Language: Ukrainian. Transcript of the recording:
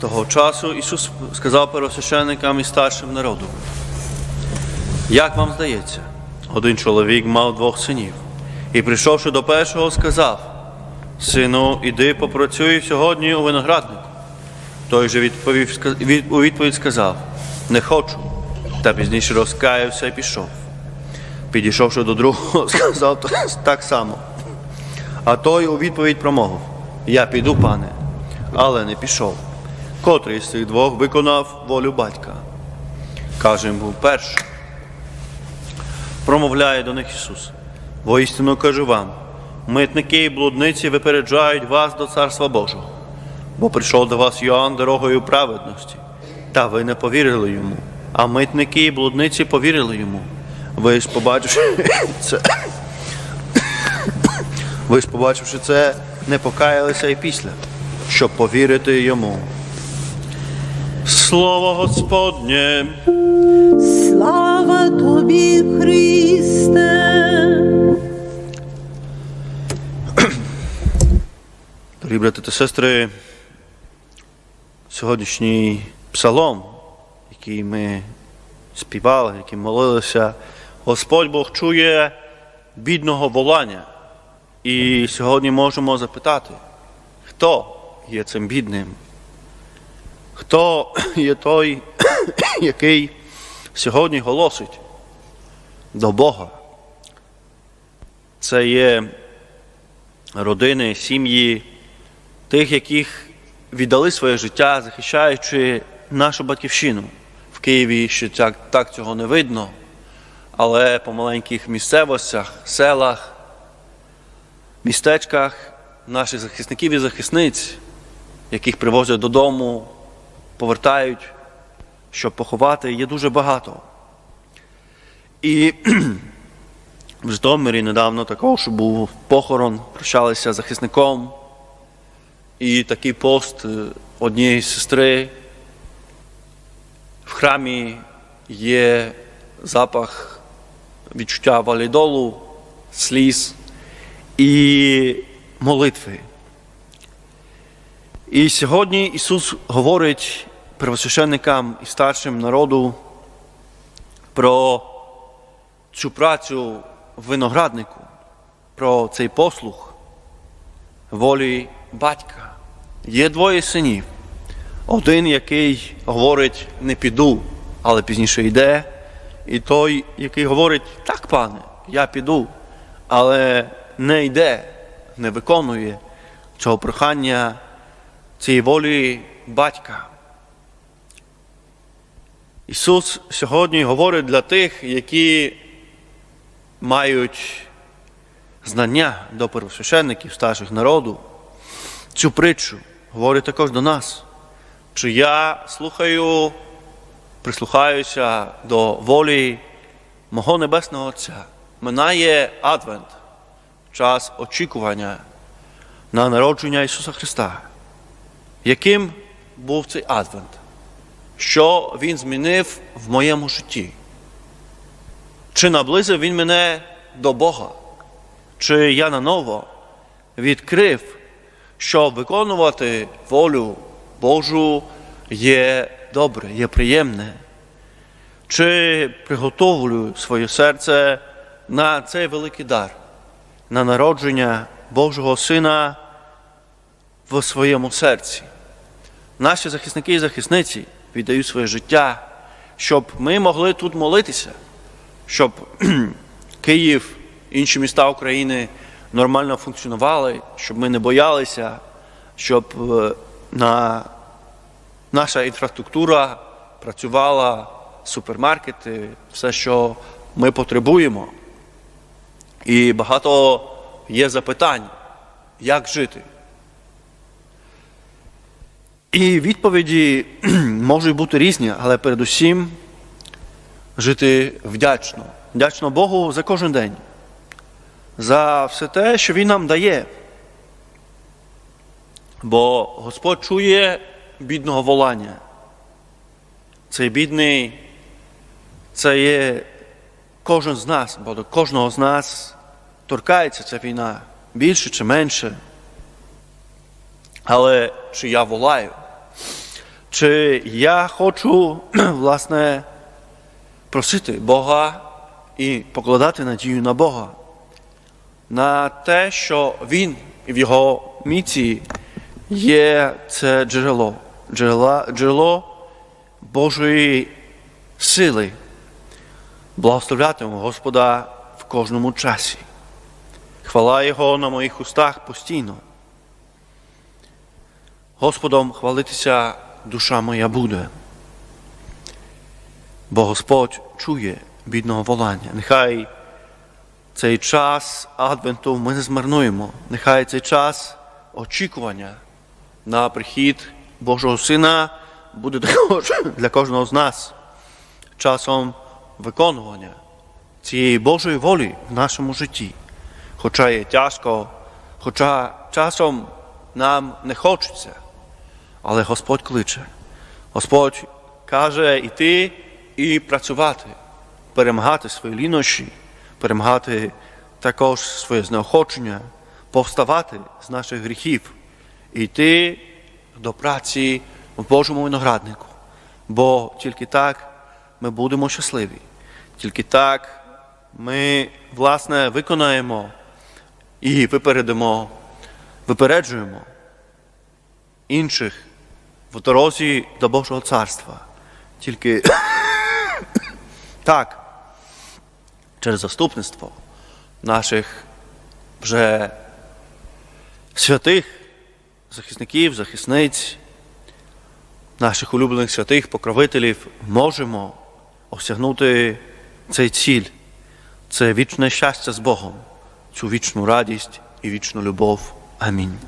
Того часу Ісус сказав первосвященникам і старшим народу. Як вам здається, один чоловік мав двох синів, і прийшовши до першого, сказав: Сину, іди попрацюй сьогодні у винограднику. Той же відповів, у відповідь сказав: Не хочу. Та пізніше розкаявся і пішов. Підійшовши до другого, сказав так само. А той у відповідь промовив: Я піду, пане, але не пішов. Котрий з цих двох виконав волю батька. Каже йому перший. Промовляє до них Ісус. Воістину кажу вам, митники і блудниці випереджають вас до Царства Божого, бо прийшов до вас Йоанн дорогою праведності, та ви не повірили йому, а митники і блудниці повірили йому. Ви ж побачивши це, ви ж побачивши це, не покаялися і після, щоб повірити йому. Слово Господнє. Слава тобі, Христе. Дорогі брати та сестри, сьогоднішній псалом, який ми співали, який молилися, Господь Бог чує бідного волання. І сьогодні можемо запитати, хто є цим бідним? Хто є той, який сьогодні голосить до Бога? Це є родини, сім'ї, тих, яких віддали своє життя, захищаючи нашу батьківщину. В Києві ще так, так цього не видно, але по маленьких місцевостях, селах, містечках наших захисників і захисниць, яких привозять додому, повертають, щоб поховати, є дуже багато. І в Житомирі недавно також був похорон, прощалися захисником. І такий пост е, однієї сестри. В храмі є запах відчуття валідолу, сліз і молитви. І сьогодні Ісус говорить первосвященникам і старшим народу про цю працю винограднику, про цей послух волі батька. Є двоє синів. Один, який говорить не піду, але пізніше йде. І той, який говорить, так, пане, я піду, але не йде, не виконує цього прохання цієї волі батька. Ісус сьогодні говорить для тих, які мають знання до первосвященників, старших народу, цю притчу говорить також до нас. Чи я слухаю, прислухаюся до волі мого Небесного Отця. Минає Адвент, час очікування на народження Ісуса Христа. Яким був цей Адвент? Що Він змінив в моєму житті? Чи наблизив Він мене до Бога? Чи я наново відкрив, що виконувати волю Божу є добре, є приємне? Чи приготовлюю своє серце на цей великий дар, на народження Божого Сина в своєму серці? Наші захисники і захисниці віддають своє життя, щоб ми могли тут молитися, щоб Київ, інші міста України нормально функціонували, щоб ми не боялися, щоб е, на, наша інфраструктура працювала, супермаркети, все, що ми потребуємо. І багато є запитань, як жити. І відповіді можуть бути різні, але передусім жити вдячно. Вдячно Богу за кожен день, за все те, що Він нам дає. Бо Господь чує бідного волання. Цей бідний це є кожен з нас, бо до кожного з нас торкається ця війна більше чи менше. Але чи я волаю? Чи я хочу, власне, просити Бога і покладати надію на Бога, на те, що Він і в Його міці є це джерело, джерела, джерело Божої сили, благословлятиму Господа в кожному часі. Хвала Його на моїх устах постійно. Господом хвалитися душа моя буде. Бо Господь чує бідного волання. Нехай цей час Адвенту ми не змарнуємо. Нехай цей час очікування на прихід Божого Сина буде для кожного з нас часом виконування цієї Божої волі в нашому житті. Хоча є тяжко, хоча часом нам не хочеться, але Господь кличе. Господь каже йти і працювати, перемагати свої лінощі, перемагати також своє знеохочення, повставати з наших гріхів йти до праці в Божому винограднику. Бо тільки так ми будемо щасливі, тільки так ми, власне, виконаємо і випередимо, випереджуємо інших в дорозі до Божого царства. Тільки так, через заступництво наших вже святих захисників, захисниць, наших улюблених святих покровителів можемо осягнути цей ціль, це вічне щастя з Богом, цю вічну радість і вічну любов. Амінь.